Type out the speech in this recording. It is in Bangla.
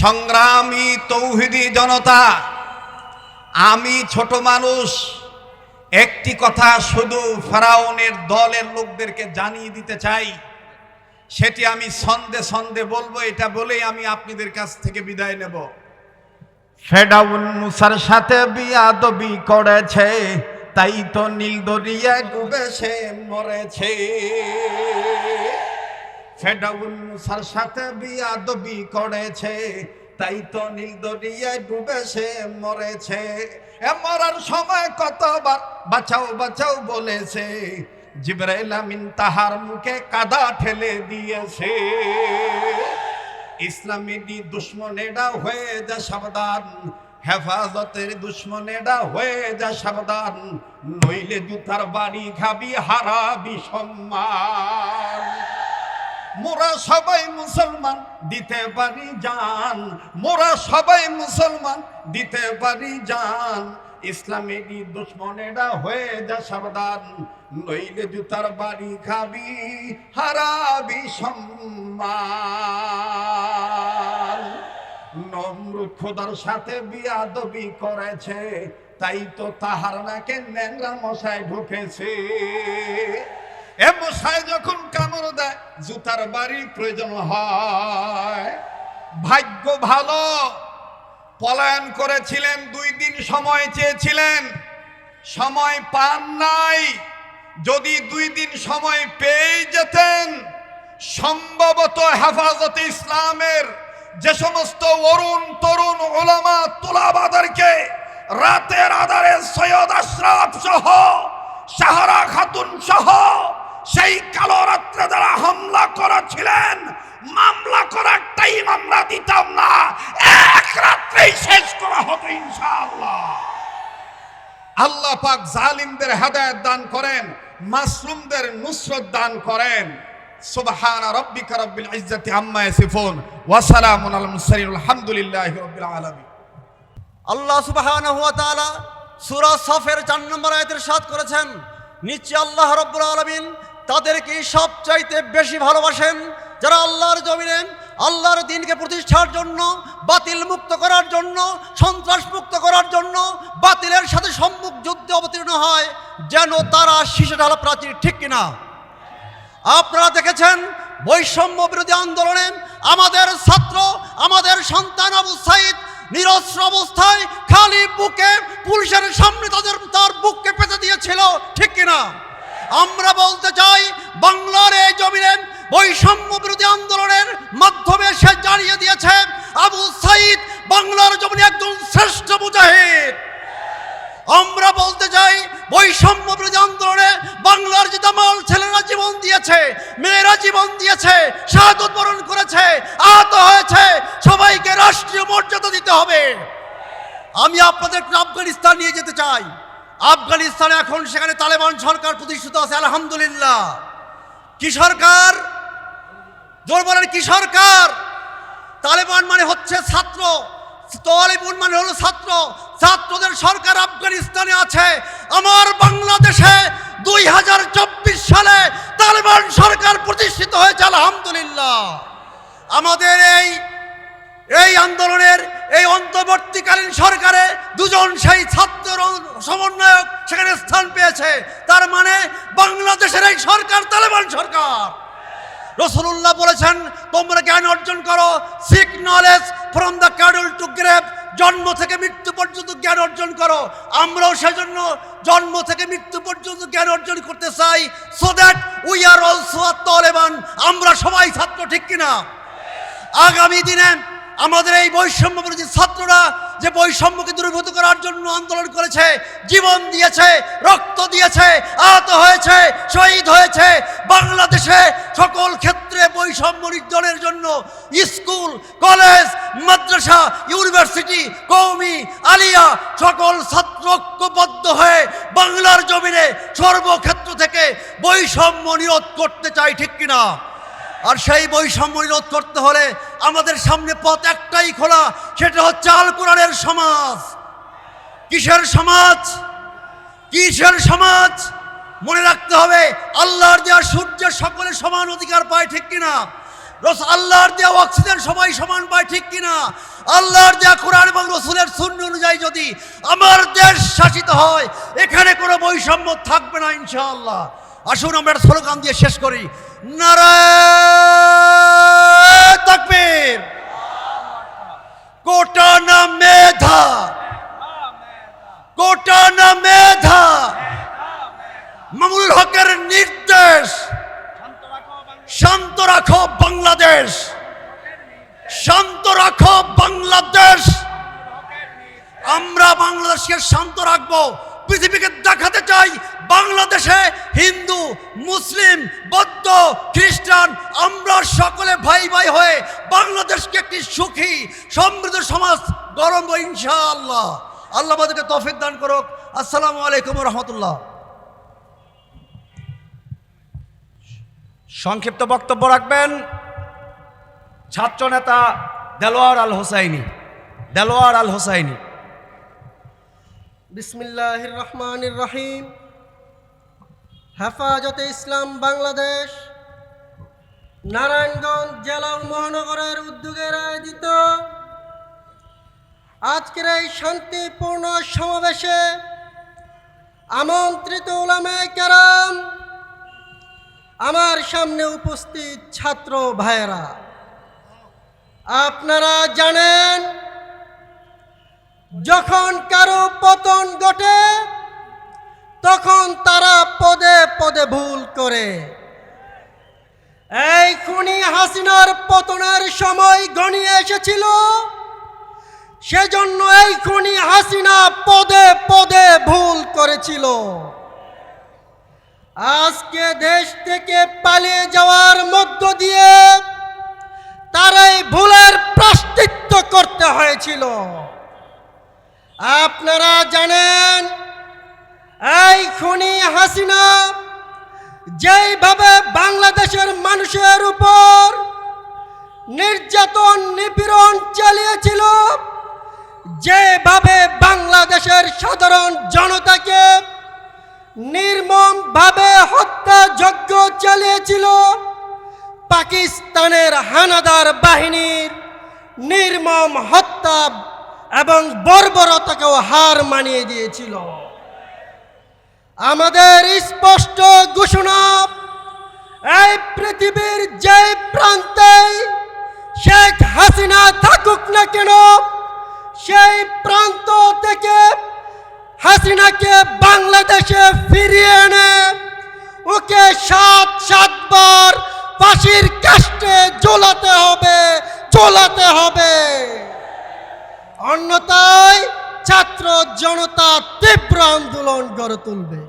সংগ্রামী তৌহিদি জনতা, আমি ছোট মানুষ, একটি কথা শুধু ফেরাউনের দলের লোকদেরকে জানিয়ে দিতে চাই, সেটি আমি সন্দে সন্দে বলব, এটা বলেই আমি আপনাদের কাছ থেকে বিদায় নেব। ফেডাউন মুসার সাথে বিয়াদবি করেছে, তাই তো নীল দরিয়া ডুবে সে মরেছে। ফেডাউন মুসার সাথে বিয়াদবি করেছে, তাই তো নীল দরিয়ায় ডুবে সে মরেছে। এ মরার সময় কতবার বাঁচাও বাঁচাও বলেছে, জিব্রাইল আমিন তাহার মুখে কাদা ঠেলে দিয়েছে। ইসলামী দুশ্মনেরা হয়ে যা সাবধান, হেফাজতের দুশ্মনেরা হয়ে যা সাবধান, নইলে জুতার বাড়ি খাবি হারাবি সম্মান। মোরা সবাই মুসলমান, দিতে পারি জান। মোরা সবাই মুসলমান, দিতে পারি জান। ইসলামেরই দুশ্মনেরা হয়ে যা সাবধান, নইলে জুতার বাড়ি খাবি, হারাবি সম্মান। নমরুদ খোদার সাথে বিয়াদবি করেছে, তাই তো তাহার নাকে ন্যাংরা মশাই ঢুকেছে। এ মশাই যখন কামড় দেয়, জুতার বাড়ি প্রয়োজন হয়। ভাগ্য ভালো। পলায়ন করেছিলেন, দুই দিন সময় চেয়েছিলেন। সময় পান নাই। যদি দুই দিন সময় পেয়ে যেতেন, সম্ভবত হেফাজতে ইসলামের যে সমস্ত অরুণ তরুণ ওলামা তোলাবাদারকে রাতের আধারে সৈয়দ আশরাফ সহ সাহারা খাতুন সহ সেই কালো রাত্রে যারা হামলা করেছিলেন, মামলা করার টাইম আমরা দিতাম না। এক রাত্রেই শেষ করা হতো ইনশাআল্লাহ। আল্লাহ পাক জালিমদের হেদায়েত দান করেন, মাসলুমদের নুসরত দান করেন। সুবহান রাব্বিকা রাব্বিল ইজ্জাতি আম্মা ইয়াসিফুন, ওয়া সালামুন আলাল মুরসালিন, আলহামদুলিল্লাহি রাব্বিল আলামিন। আল্লাহ সুবহানাহু ওয়া তাআলা সূরা সফের 4 নম্বর আয়াতের সাথ করেছেন নিশ্চয় আল্লাহ রাব্বুল আলামিন তাদেরকে সবচাইতে বেশি ভালোবাসেন যারা আল্লাহর জমিনে, আল্লাহর দিনকে প্রতিষ্ঠার জন্য, বাতিল মুক্ত করার জন্য, সন্ত্রাস মুক্ত করার জন্য, বাতিলের সাথে সম্মুখ যুদ্ধে অবতীর্ণ হয়, যেন তারা শিশু ঢালা প্রাচীর ঠিক কিনা। আপনারা দেখেছেন, বৈষম্য বিরোধী আন্দোলনে আমাদের ছাত্র, আমাদের সন্তান আবু সাইদ নিরস্ত্র অবস্থায় খালি বুকে পুলিশের সামনে তাদের, তার বুককে পেতে দিয়েছিল, ঠিক কিনা? আমরা বলতে চাই, বাংলার এই জমিনে বৈষম্য বিরোধী আন্দোলনের মাধ্যমে সে জানিয়ে দিয়েছে, আবু সাইদ বাংলার জমিনে একজন শ্রেষ্ঠ মুজাহিদ। আমরা বলতে চাই, বৈষম্য বিরোধী আন্দোলনে বাংলার যে দামাল ছেলেরা জীবন দিয়েছে, মেয়েরা জীবন দিয়েছে শাহাদত বরণ করেছে, আহত হয়েছে, সবাইকে রাষ্ট্রীয় মর্যাদা দিতে হবে। আমি আপনাদের আফগানিস্তান নিয়ে যেতে চাই। আফগানিস্তানে এখন সেখানে তালেবান সরকার প্রতিষ্ঠিত আছে, আলহামদুলিল্লাহ। কি সরকার? জোর বলেন, কি সরকার? তালেবান মানে হচ্ছে ছাত্র, তালেবান মানে হলো ছাত্র। ছাত্রদের সরকার আফগানিস্তানে আছে। আমার বাংলাদেশে দুই হাজার চব্বিশ সালে তালেবান সরকার প্রতিষ্ঠিত হয়েছে, আলহামদুলিল্লাহ। আমাদের এই এই আন্দোলনের এই অন্তর্বর্তীকালীন সরকারে দুজন সেই ছাত্র সমন্বয়ক সেখানে স্থান পেয়েছে। তার মানে বাংলাদেশের এই সরকার তালেবান সরকার। রসুল্লাহ বলেছেন, তোমরা জ্ঞান অর্জন করো। Seek knowledge from the cradle to grave জন্ম থেকে মৃত্যু পর্যন্ত জ্ঞান অর্জন করো। আমরাও সেজন্য জন্ম থেকে মৃত্যু পর্যন্ত জ্ঞান অর্জন করতে চাই। So that we are also তলেবান আমরা সবাই ছাত্র, ঠিক কিনা? আগামী দিনে আমাদের এই বৈষম্য বিরোধী ছাত্ররা যে বৈষম্যকে দূরীভূত করার জন্য আন্দোলন করেছে, জীবন দিয়েছে, রক্ত দিয়েছে, আহত হয়েছে, শহীদ হয়েছে, বাংলাদেশে সকল ক্ষেত্রে বৈষম্য নির্জনের জন্য স্কুল, কলেজ, মাদ্রাসা, ইউনিভার্সিটি, কৌমি, আলিয়া সকল ছাত্র ঐক্যবদ্ধ হয়ে বাংলার জমিনে সর্বক্ষেত্র থেকে বৈষম্য নিরোধ করতে চাই ঠিক কিনা? আর সেই বৈষম্য রোধ করতে হলে আমাদের সামনে পথ একটাই খোলা, সেটা হচ্ছে আল কোরআনের সমাজ। কিসের সমাজ? কিসের সমাজ? মনে রাখতে হবে, আল্লাহর দেওয়া সূর্যের সকলে সমান অধিকার পায় ঠিক কিনা? রস আল্লাহর দেওয়া অক্সিজেন সবাই সমান পায় ঠিক কিনা? আল্লাহর দেওয়া কোরআন এবং রসুলের শূন্য অনুযায়ী যদি আমার দেশ শাসিত হয়, এখানে কোনো বৈষম্য থাকবে না ইনশাআল্লাহ। আসুন, আমরা স্লোগান দিয়ে শেষ করি। নারায়ণ তাকবীর। কোটা না মেধা। কোটা না মেধা। মামুনুল হকের নির্দেশ। শান্ত রাখো বাংলাদেশ। শান্ত রাখো বাংলাদেশ। আমরা বাংলাদেশকে শান্ত রাখব। পৃথিবীকে দেখাতে চাই বাংলাদেশে হিন্দু, মুসলিম, বৌদ্ধ, খ্রিস্টান, আমরা সকলে ভাই ভাই হয়ে বাংলাদেশকে একটি সুখী, সমৃদ্ধ সমাজ গরম ইনশাআল্লাহ। আল্লাহ আমাদেরকে তফিক দান করুক। আসসালামু আলাইকুম রহমতুল্লাহ সংক্ষিপ্ত বক্তব্য রাখবেন ছাত্র নেতা দেলোয়ার আল হোসাইনি দেলোয়ার আল হোসাইনি বিসমিল্লাহির রহমানির রহিম হেফাজতে ইসলাম বাংলাদেশ, নারায়ণগঞ্জ জেলা মহানগরের উদ্যোগের আয়োজিত আজকের এই শান্তিপূর্ণ সমাবেশে আমন্ত্রিত ওলামায়ে কেরাম, আমার সামনে উপস্থিত ছাত্র ভাইয়েরা, আপনারা জানেন যখন কারও পতন ঘটে, তখন তারা পদে পদে ভুল করে। এই খুনি হাসিনার পতনের সময় ঘনিয়ে এসেছিল। সেজন্য এই খুনি হাসিনা পদে পদে ভুল করেছিল। আজকে দেশ থেকে পালিয়ে যাওয়ার মধ্য দিয়ে তার এই ভুলের প্রাশ্চিত্য করতে হয়েছিল। আপনারা জানেন, এই খুনি হাসিনা যেইভাবে বাংলাদেশের মানুষের উপর নির্যাতন, নিপীড়ন চালিয়েছিল, যেভাবে বাংলাদেশের সাধারণ জনতাকে নির্মমভাবে হত্যাযজ্ঞ চালিয়েছিল, পাকিস্তানের হানাদার বাহিনীর নির্মম হত্যা এবং বর্বরতাকেও হার মানিয়ে দিয়েছিল। আমাদের স্পষ্ট ঘোষণা, এই পৃথিবীর যে প্রান্তে শেখ হাসিনা থাকুক না কেন, সেই প্রান্ত থেকে হাসিনাকে বাংলাদেশে ফিরিয়ে এনে গড়ে তুলবে।